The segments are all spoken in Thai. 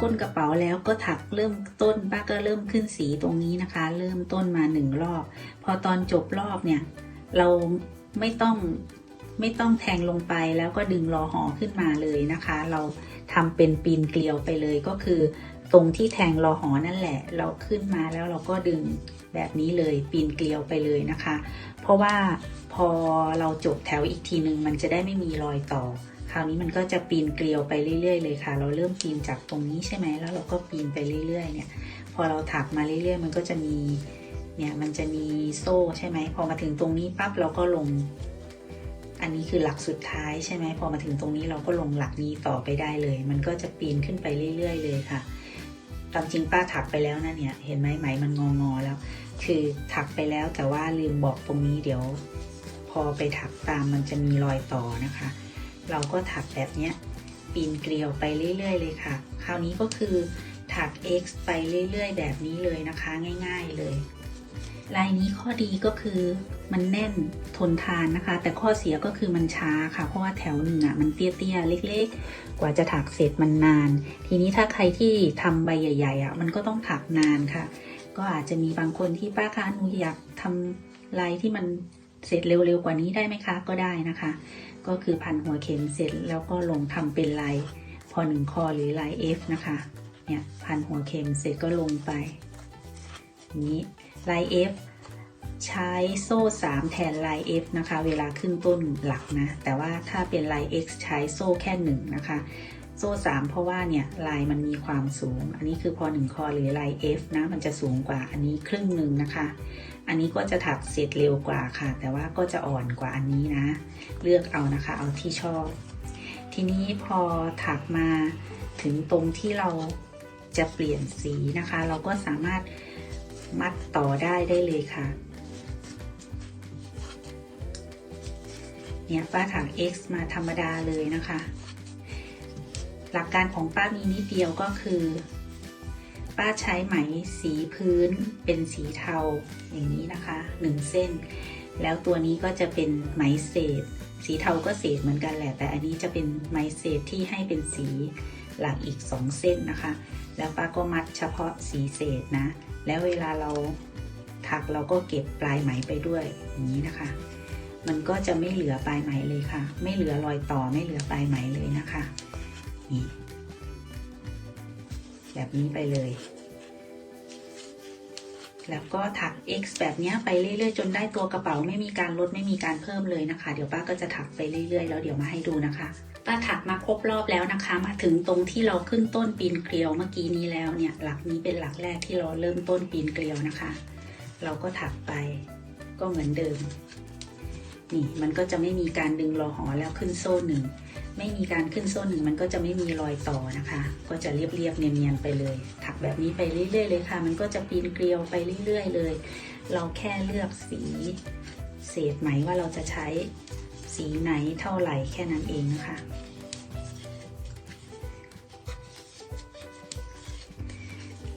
ก้นกระเป๋าแล้วก็ถักเริ่มต้นป้าก็เริ่มขึ้นสีตรงนี้นะคะ เริ่มต้นมาหนึ่งรอบ พอตอนจบรอบเนี่ย เราไม่ต้องไม่ต้องแทงลงไปแล้วก็ดึงรอหอขึ้นมาเลยนะคะ เราทำเป็นปีนเกลียวไปเลยก็คือ ตรงที่แทงรอหอนั่นแหละ เราขึ้นมาแล้วเราก็ดึงแบบนี้เลยปีนเกลียวไปเลยนะคะ เพราะว่าพอเราจบแถวอีกทีหนึ่งมันจะได้ไม่มีรอยต่อ คราวนี้มันก็จะปีนเกลียวไปเรื่อยๆ เลยค่ะ เราเริ่มปีนจากตรงนี้ใช่ไหมแล้วเราก็ปีนไปเรื่อยๆ เนี่ย พอเราถักมาเรื่อยๆ มันก็จะมีเนี่ยมันจะมีโซ่ใช่ไหมพอมาถึงตรงนี้ปั๊บเราก็ลง อันนี้คือหลักสุดท้ายใช่ไหมพอมาถึงตรงนี้เราก็ลงหลักนี้ต่อไปได้เลย มันก็จะปีนขึ้นไปเรื่อย ๆ เลยค่ะตามจริงป้าถักไปแล้วนะเนี่ย เห็นไหมไหมมันงองอแล้ว คือถักไปแล้วแต่ว่าลืมบอกตรงนี้เดี๋ยว พอไปถักตามมันจะมีรอยต่อนะคะ เราก็ถักแบบเนี้ยปีนเกลียวไปเรื่อย ๆ เลยค่ะ คราวนี้ก็คือถัก X ไปเรื่อย ๆ แบบนี้เลยนะคะ ง่าย ๆ เลย ลายนี้ข้อดีก็คือมันแน่นทนทานนะคะ แต่ข้อเสียก็คือมันช้าค่ะ เพราะว่าแถวหนึ่งอะมันเตี้ยๆ เล็ก ๆ กว่าจะถักเสร็จมันนาน ทีนี้ถ้าใครที่ทำใบใหญ่ ๆ อะ มันก็ต้องถักนานค่ะ ก็อาจจะมีบางคนที่ป้าคะหนูอยากทำลายที่มันเสร็จเร็วๆกว่านี้ได้ไหมคะ ก็ได้นะคะ ก็คือพันหัวเข็มเสร็จแล้วก็ลงทำเป็นลายพอหนึ่งคอหรือลาย F นะคะเนี่ยพันหัวเข็มเสร็จก็ลงไปนี้ลาย F ใช้โซ่ 3 แทนลาย F นะคะ เวลาขึ้นต้นหลักนะ แต่ว่าถ้าเป็นลาย X ใช้โซ่แค่ 1 นะคะ โซ่3เพราะว่าเนี่ยลายมันมีความสูง อันนี้คือพอ1คอหรือลาย F นะ มันจะสูงกว่าอันนี้ครึ่งหนึ่งนะคะ อันนี้ก็จะถักเสร็จเร็วกว่าค่ะ แต่ว่าก็จะอ่อนกว่าอันนี้นะ เลือกเอานะคะ เอาที่ชอบ ทีนี้พอถักมาถึงตรงที่เราจะเปลี่ยนสีนะคะ เราก็สามารถมัดต่อได้ได้เลยค่ะเนี่ยป้าถัก X มาธรรมดาเลยนะคะ หลักการของป้ามีนิดเดียวก็คือ ป้าใช้ไหมสีพื้นเป็นสีเทาอย่างนี้นะคะหนึ่งเส้น แล้วตัวนี้ก็จะเป็นไหมเศษ สีเทาก็เศษเหมือนกันแหละ แต่อันนี้จะเป็นไหมเศษที่ให้เป็นสีหลักอีกสองเส้นนะคะ แล้วป้าก็มัดเฉพาะสีเศษนะ แล้วเวลาเราถักเราก็เก็บปลายไหมไปด้วยอย่างนี้นะคะ มันก็จะไม่เหลือปลายไหมเลยค่ะ ไม่เหลือรอยต่อไม่เหลือปลายไหมเลยนะคะ นี่แบบนี้ไปเลย แล้วก็ถัก X แบบนี้ไปเรื่อยๆ จนได้ตัวกระเป๋าไม่มีการลดไม่มีการเพิ่มเลยนะคะ เดี๋ยวป้าก็จะถักไปเรื่อยๆ แล้วเดี๋ยวมาให้ดูนะคะ ป้าถักมาครบรอบแล้วนะคะ มาถึงตรงที่เราขึ้นต้นปีนเกลียวเมื่อกี้นี้แล้วเนี่ย หลักนี้เป็นหลักแรกที่เราเริ่มต้นปีนเกลียวนะคะ เราก็ถักไปก็เหมือนเดิม นี่มันก็จะไม่มีการดึงรอหอแล้วขึ้นโซ่หนึ่ง ไม่มีการขึ้นโซ่หนึ่งมันก็จะไม่มีรอยต่อนะคะ ก็จะเรียบๆเนียนๆไปเลย ถักแบบนี้ไปเรื่อยๆเลยค่ะ มันก็จะปีนเกลียวไปเรื่อยๆเลย เราแค่เลือกสีเศษไหมว่าเราจะใช้สีไหนเท่าไหร่แค่นั้นเองนะคะ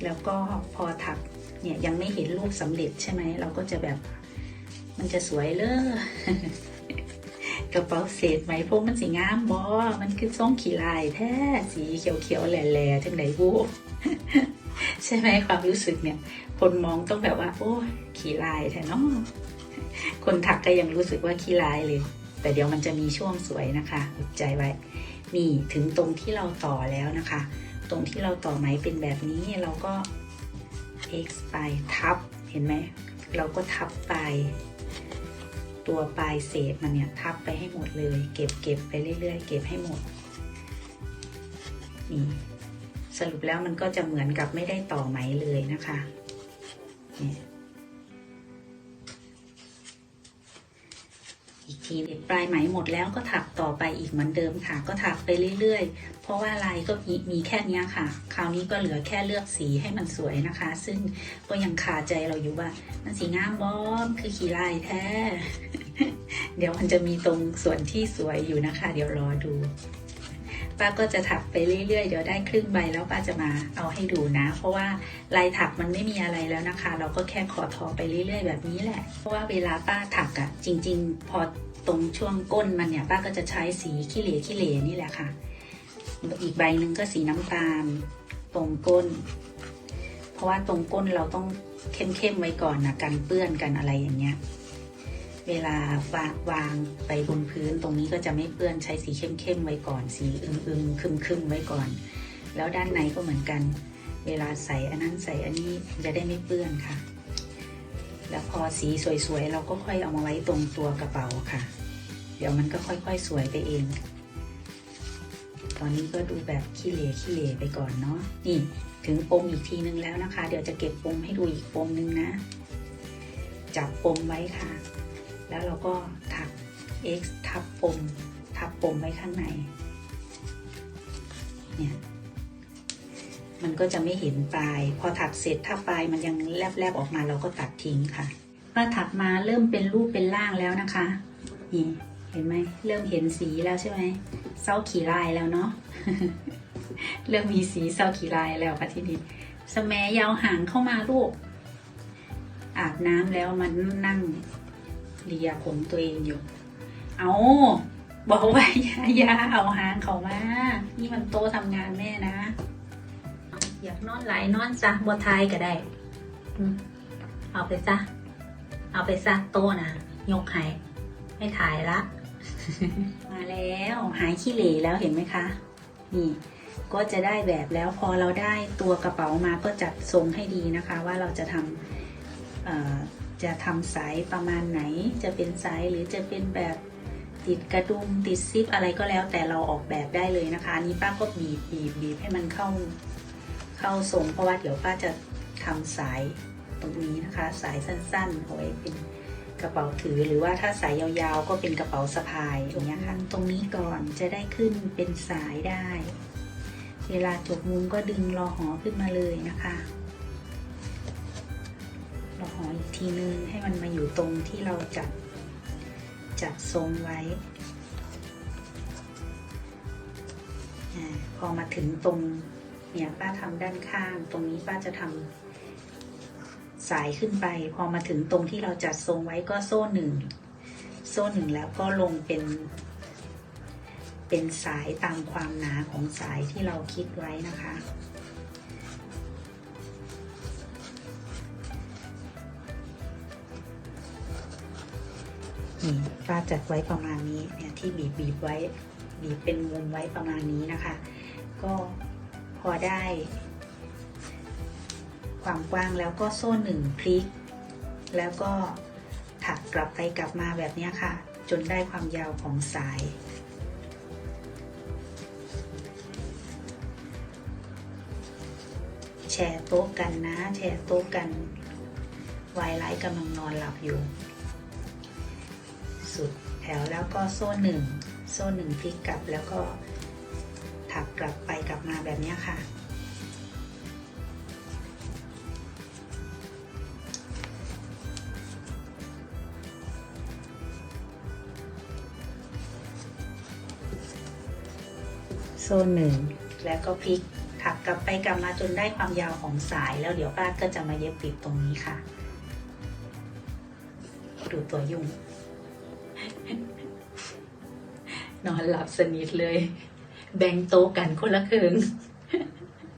แล้วก็พอถักเนี่ยยังไม่เห็นรูปสำเร็จใช่ไหมเราก็จะแบบมันจะสวยเลย กระเป๋าเศษไหมพวกมันสีงามบอมันคือส้มขีลายแท้สีเขียวๆแหล่ๆจังไหนบูใช่ไหมความรู้สึกเนี่ย คนมองต้องแบบว่า โอ้ขีลายแท้เนาะคนถักก็ยังรู้สึกว่าขี้ลายเลย แต่เดี๋ยวมันจะมีช่วงสวยนะคะอดใจไว้ นี่ถึงตรงที่เราต่อแล้วนะคะ ตรงที่เราต่อไหมเป็นแบบนี้เราก็ x ไปทับเห็นไหมเราก็ทับไป ตัวปลายเศษมันเนี่ยทับไปให้หมดเลย เก็บเก็บไปเรื่อยๆ เก็บให้หมดนี่สรุปแล้วมันก็จะเหมือนกับไม่ได้ต่อไหมเลยนะคะนี่ ทีปลายไหมหมดแล้วก็ถักต่อไปอีกเหมือนเดิมค่ะ ก็ถักไปเรื่อยๆ เพราะว่าลายก็มีมีแค่นี้ค่ะ คราวนี้ก็เหลือแค่เลือกสีให้มันสวยนะคะ ซึ่งก็ยังคาใจเราอยู่ว่า มันสีงามบอมคือขีลายแท้ เดี๋ยวมันจะมีตรงส่วนที่สวยอยู่นะคะ เดี๋ยวรอดูป้าก็จะถักไปเรื่อยๆ เดี๋ยวได้ครึ่งใบแล้วป้าจะมาเอาให้ดูนะ เพราะว่าลายถักมันไม่มีอะไรแล้วนะคะ เราก็แค่ขอทอไปเรื่อยๆ แบบนี้แหละ เพราะว่าเวลาป้าถักอะจริง ๆ พอ ตรงช่วงก้นมันเนี่ยป้าก็จะใช้สีขี้เหร่ขี้เหร่นี่แหละค่ะ อีกใบหนึ่งก็สีน้ำตาล ตรงก้น เพราะว่าตรงก้นเราต้องเข้มๆไว้ก่อนนะกันเปื้อนกันอะไรอย่างเงี้ย เวลาวางวางไปบนพื้นตรงนี้ก็จะไม่เปื้อนใช้สีเข้มๆไว้ก่อน สีอึมๆคึมๆไว้ก่อน แล้วด้านในก็เหมือนกัน เวลาใส่อันนั้นใส่อันนี้จะได้ไม่เปื้อนค่ะ แล้วพอสีสวยๆ เราก็ค่อยเอามาไว้ตรงตัวกระเป๋าค่ะ เดี๋ยวมันก็ค่อยๆ สวยไปเอง ตอนนี้ก็ดูแบบขี้เหร่ขี้เหร่ไปก่อนเนาะ นี่ถึงปมอีกทีนึงแล้วนะคะ เดี๋ยวจะเก็บปมให้ดูอีกปมนึงนะ จับปมไว้ค่ะ แล้วเราก็ถัก x ทับปม ทับปมไว้ข้างใน เนี่ย มันก็จะไม่เห็นปลาย พอถักเสร็จถ้าปลายมันยังแลบๆออกมาเราก็ตัดทิ้งค่ะป้าถักมาเริ่มเป็นรูปเป็นร่างแล้วนะคะนี่เห็นไหมเริ่มเห็นสีแล้วใช่ไหมเศร้าขี่ลายแล้วเนาะเริ่มมีสีเศร้าขี่ลายแล้วค่ะทีนี้สมัยยาวหางเข้ามาลูก อาบน้ำแล้วมันนั่งเลียผมตัวเองอยู่ เอาบอกว่าอย่ายาเอาหางเขามา นี่มันโตะทำงานแม่นะ อยากนอนหลายนอนซะบัวทายก็ได้อืมเอาไปซะ เอาไปซะโตะนะยกให้ไม่ถ่ายละ มาแล้วหายขี้เหร่แล้วเห็นไหมคะ นี่ ก็จะได้แบบแล้วพอเราได้ตัวกระเป๋ามาก็จัดทรงให้ดีนะคะ ว่าเราจะทำเอ่อจะทำสายประมาณไหน จะเป็นสายหรือจะเป็นแบบติดกระดุมติดซิปอะไรก็แล้วแต่เราออกแบบได้เลยนะคะอันนี้ป้าก็บีบบีบบีบให้มันเข้า เข้าทรงเพราะว่าเดี๋ยวป้าจะทำสายตรงนี้นะคะ สายสั้นๆเอาไว้เป็นกระเป๋าถือหรือว่าถ้าสายยาวๆ ก็เป็นกระเป๋าสะพายอย่างเงี้ยค่ะตรงนี้ก่อนจะได้ขึ้นเป็นสายได้ เวลาจบมุมก็ดึงรอหอขึ้นมาเลยนะคะรอหออีกทีนึงให้มันมาอยู่ตรงที่เราจัดจัดทรงไว้พอมาถึงตรง เนี่ยป้าทำด้านข้าง ตรงนี้ป้าจะทำสายขึ้นไป พอมาถึงตรงที่เราจัดทรงไว้ก็โซ่หนึ่งโซ่หนึ่งแล้วก็ลงเป็น เป็นสายตามความหนาของสายที่เราคิดไว้นะคะ นี่ป้าจัดไว้ประมาณนี้เนี่ยที่บีบบีบไว้ บีบเป็นมุมไว้ประมาณนี้นะคะ ก็ พอได้ ความกว้างแล้วก็โซ่หนึ่งพลิก แล้วก็ถักกลับไปกลับมาแบบนี้ค่ะ จนได้ความยาวของสาย แชร์โต๊ะกันนะ แชร์โต๊ะกันวายไลท์กำลังนอนหลับอยู่ สุดแถวแล้วก็โซ่หนึ่งโซ่หนึ่งพลิกกลับแล้วก็ถักกลับไป แบบนี้ค่ะ โซนหนึ่งแล้วก็พลิกถักกลับไปกลับมาจนได้ความยาวของสายแล้วเดี๋ยวป้าก็จะมาเย็บปิดตรงนี้ค่ะ ดูตัวยุ่ง นอนหลับสนิทเลย แบ่งโต๊ะกันคนละครึ่ง